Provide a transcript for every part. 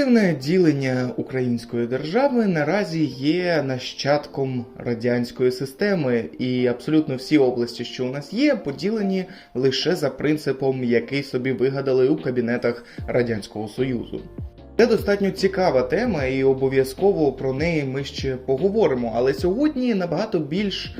Дивне ділення української держави наразі є нащадком радянської системи, і абсолютно всі області, що у нас є, поділені лише за принципом, який собі вигадали у кабінетах Радянського Союзу. Це достатньо цікава тема, і обов'язково про неї ми ще поговоримо. Але сьогодні набагато більш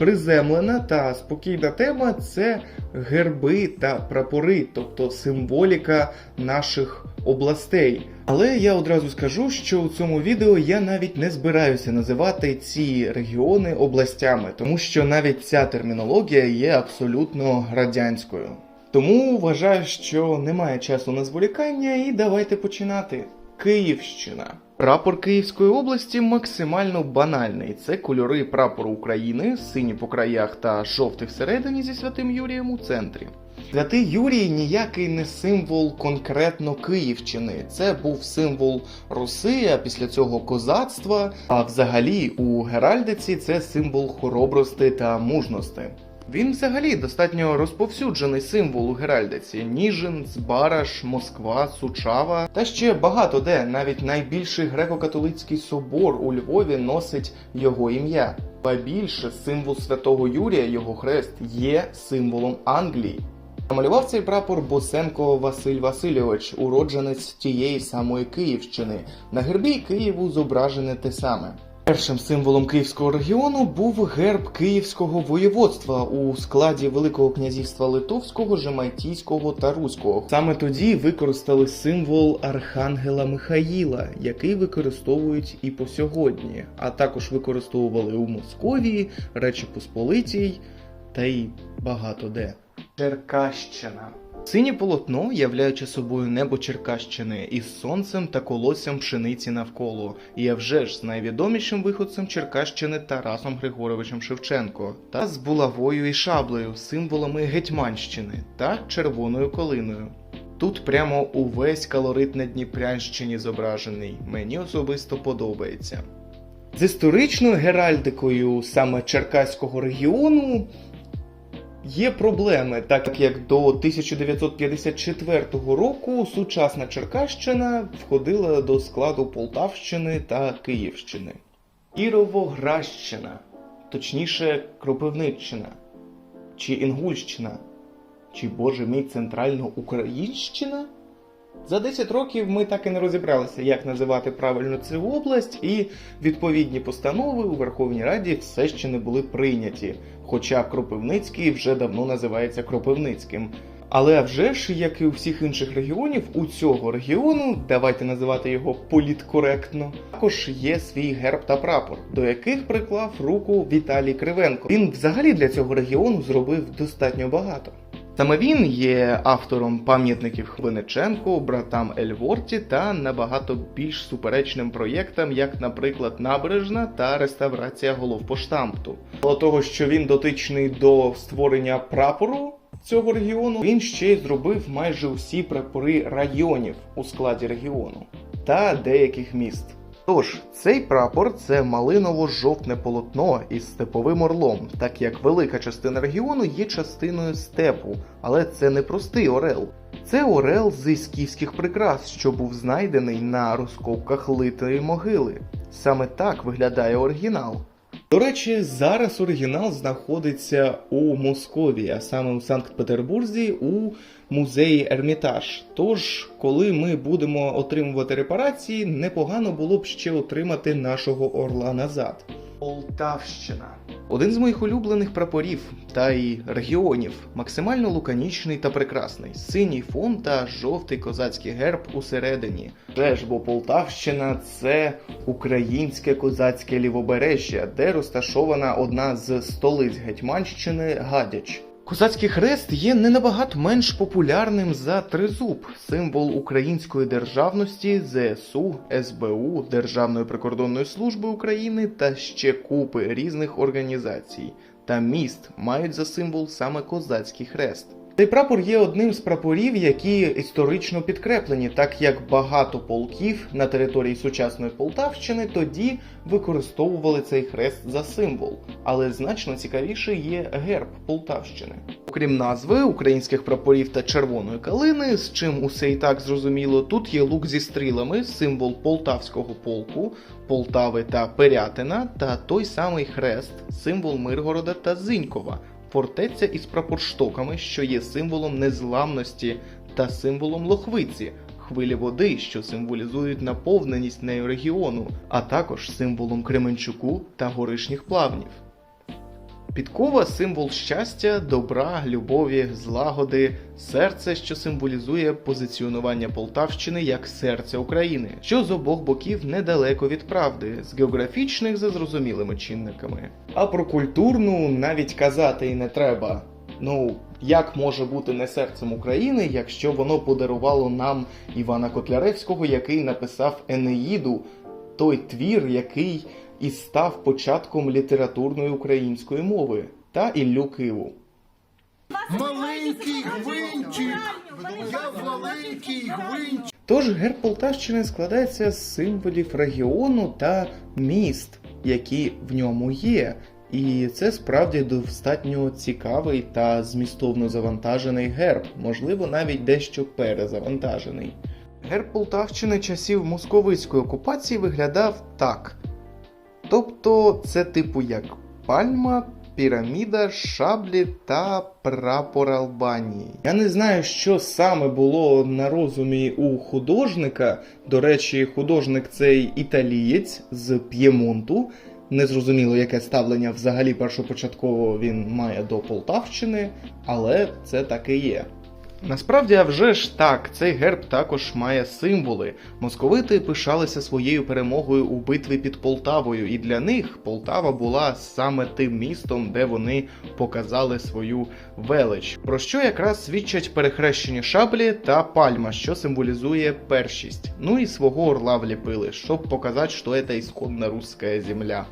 приземлена та спокійна тема це герби та прапори, тобто символіка наших областей. Але я одразу скажу, що у цьому відео я навіть не збираюся називати ці регіони областями, тому що навіть ця термінологія є абсолютно радянською. Тому вважаю, що немає часу на зволікання, і давайте починати. Київщина. Прапор Київської області максимально банальний. Це кольори прапору України, сині по краях та жовтий всередині зі святим Юрієм у центрі. Святий Юрій ніякий не символ конкретно Київщини. Це був символ Руси, а після цього козацтва. А взагалі у Геральдиці це символ хоробрости та мужності. Він взагалі достатньо розповсюджений символ у Геральдиці: Ніжин, Збараш, Москва, Сучава та ще багато де. Навіть найбільший греко-католицький собор у Львові носить його ім'я. Ба більше символ святого Юрія, його хрест, є символом Англії. Намалював цей прапор Босенко Василь Васильович, уродженець тієї самої Київщини. На гербі Києву зображене те саме. Першим символом Київського регіону був герб Київського воєводства у складі Великого князівства Литовського, Жемайтійського та Руського. Саме тоді використали символ Архангела Михаїла, який використовують і по сьогодні, а також використовували у Московії, Речі Посполитій та й багато де. Черкащина. Синє полотно, являючи собою небо Черкащини із сонцем та колоссям пшениці навколо, а вже ж з найвідомішим виходцем Черкащини Тарасом Григоровичем Шевченко, та з булавою і шаблею, символами Гетьманщини та червоною колиною. Тут прямо увесь колорит на Дніпрянщині зображений. Мені особисто подобається. З історичною геральдикою саме Черкаського регіону Є проблеми, так як до 1954 року сучасна Черкащина входила до складу Полтавщини та Київщини. Іровоградщина, точніше Кропивниччина, чи Інгульщина, чи боже мій центральноукраїнщина. За 10 років ми так і не розібралися, як називати правильно цю область, і відповідні постанови у Верховній Раді все ще не були прийняті. Хоча Кропивницький вже давно називається Кропивницьким. Але вже ж, як і у всіх інших регіонів, у цього регіону, давайте називати його політкоректно, також є свій герб та прапор, до яких приклав руку Віталій Кривенко. Він взагалі для цього регіону зробив достатньо багато. Саме він є автором пам'ятників Хвиниченку, братам Ельворті та набагато більш суперечним проєктам, як, наприклад, набережна та реставрація головпоштамту. До того, що він дотичний до створення прапору цього регіону, він ще й зробив майже усі прапори районів у складі регіону та деяких міст. Тож, цей прапор це малиново-жовтне полотно із степовим орлом, так як велика частина регіону є частиною степу, але це не простий орел. Це орел з ісківських прикрас, що був знайдений на розкопках литої могили. Саме так виглядає оригінал. До речі, зараз оригінал знаходиться у Московії, а саме у Санкт-Петербурзі у музеї Ермітаж. Тож, коли ми будемо отримувати репарації, непогано було б ще отримати нашого орла назад. Полтавщина. Один з моїх улюблених прапорів та й регіонів, максимально лаконічний та прекрасний. Синій фон та жовтий козацький герб усередині. Теж бо Полтавщина це українське козацьке лівобережжя, де розташована одна з столиць Гетьманщини Гадяч. Козацький хрест є не набагато менш популярним за тризуб, символ української державності, ЗСУ, СБУ, Державної прикордонної служби України та ще купи різних організацій. Та міст мають за символ саме козацький хрест. Цей прапор є одним з прапорів, які історично підкреплені, так як багато полків на території сучасної Полтавщини тоді використовували цей хрест за символ. Але значно цікавіше є герб Полтавщини. Окрім назви українських прапорів та червоної калини, з чим усе і так зрозуміло, тут є лук зі стрілами, символ полтавського полку, Полтави та Пирятина, та той самий хрест, символ Миргорода та Зинькова, фортеця із прапорштоками, що є символом незламності та символом Лохвиці, хвилі води, що символізують наповненість нею регіону, а також символом Кременчуку та горишніх плавнів. Підкова символ щастя, добра, любові, злагоди, серце, що символізує позиціонування Полтавщини як серця України, що з обох боків недалеко від правди, з географічних за зрозумілими чинниками. А про культурну навіть казати і не треба. Ну, як може бути не серцем України, якщо воно подарувало нам Івана Котляревського, який написав Енеїду, той твір, який і став початком літературної української мови, та Іллю Киву. Маленький гвинтик, я маленький гвинтик. Тож герб Полтавщини складається з символів регіону та міст, які в ньому є. І це справді достатньо цікавий та змістовно завантажений герб, можливо, навіть дещо перезавантажений. Герб Полтавщини часів московицької окупації виглядав так. Тобто, це типу як пальма, піраміда, шаблі та прапор Албанії. Я не знаю, що саме було на розумі у художника. До речі, художник цей італієць з П'ємонту. Незрозуміло, яке ставлення взагалі першопочатково він має до Полтавщини, але це так і є. Насправді, а вже ж так, цей герб також має символи. Московити пишалися своєю перемогою у битві під Полтавою, і для них Полтава була саме тим містом, де вони показали свою велич. Про що якраз свідчать перехрещені шаблі та пальма, що символізує першість. Ну і свого орла вліпили, щоб показати, що це ісконна руська земля.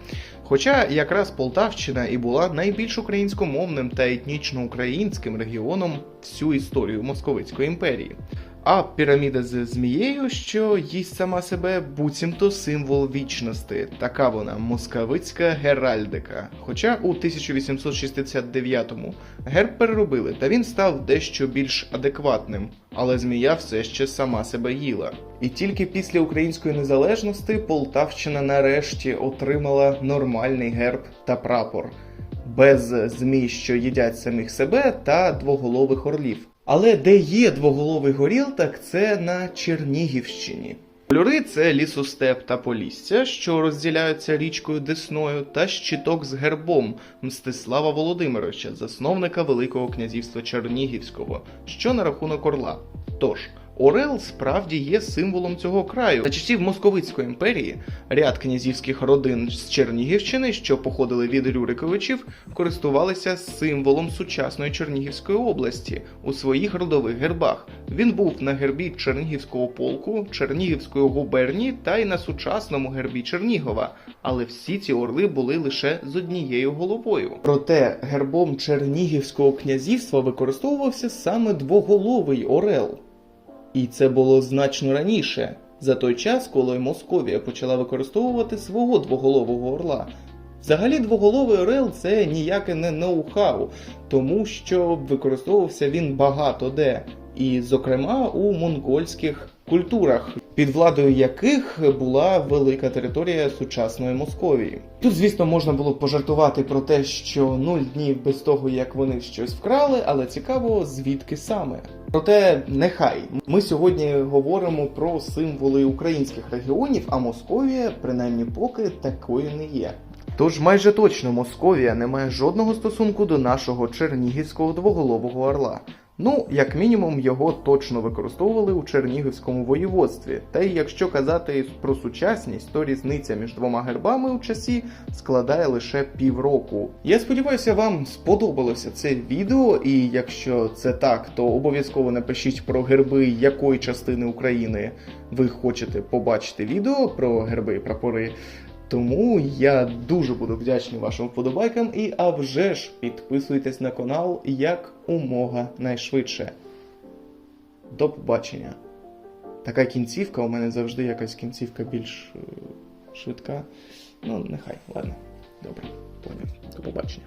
Хоча якраз Полтавщина і була найбільш українськомовним та етнічно українським регіоном всю історію Московицької імперії. А піраміда з змією, що їсть сама себе, буцімто символ вічності. Така вона москавицька геральдика. Хоча у 1869-му герб переробили, та він став дещо більш адекватним, але змія все ще сама себе їла. І тільки після української незалежності Полтавщина нарешті отримала нормальний герб та прапор. Без змій, що їдять самих себе, та двоголових орлів. Але де є двоголовий горіл, так це на Чернігівщині. Кольори це лісостеп та полісся, що розділяються річкою Десною, та щиток з гербом Мстислава Володимировича, засновника Великого князівства Чернігівського, що на рахунок орла. Тож, Орел справді є символом цього краю. За часів Московицької імперії ряд князівських родин з Чернігівщини, що походили від Рюриковичів, користувалися символом сучасної Чернігівської області у своїх родових гербах. Він був на гербі Чернігівського полку, Чернігівської губернії та й на сучасному гербі Чернігова. Але всі ці орли були лише з однією головою. Проте гербом Чернігівського князівства використовувався саме двоголовий орел. І це було значно раніше, за той час, коли Московія почала використовувати свого двоголового орла. Взагалі, двоголовий орел це ніяке не ноу-хау, тому що використовувався він багато де, і, зокрема, у монгольських культурах, під владою яких була велика територія сучасної Московії. Тут, звісно, можна було пожартувати про те, що нуль днів без того, як вони щось вкрали, але цікаво, звідки саме. Проте нехай ми сьогодні говоримо про символи українських регіонів, а Московія, принаймні поки, такою не є. Тож майже точно Московія не має жодного стосунку до нашого чернігівського двоголового орла. Ну, як мінімум, його точно використовували у Чернігівському воєводстві. Та й якщо казати про сучасність, то різниця між двома гербами у часі складає лише півроку. Я сподіваюся, вам сподобалося це відео, і якщо це так, то обов'язково напишіть про герби якої частини України ви хочете побачити відео про герби і прапори. Тому я дуже буду вдячний вашим вподобайкам і а вже ж підписуйтесь на канал як умога найшвидше. До побачення. Така кінцівка, у мене завжди якась кінцівка більш е, швидка. Ну, нехай, ладно. Добре, поняв. До побачення.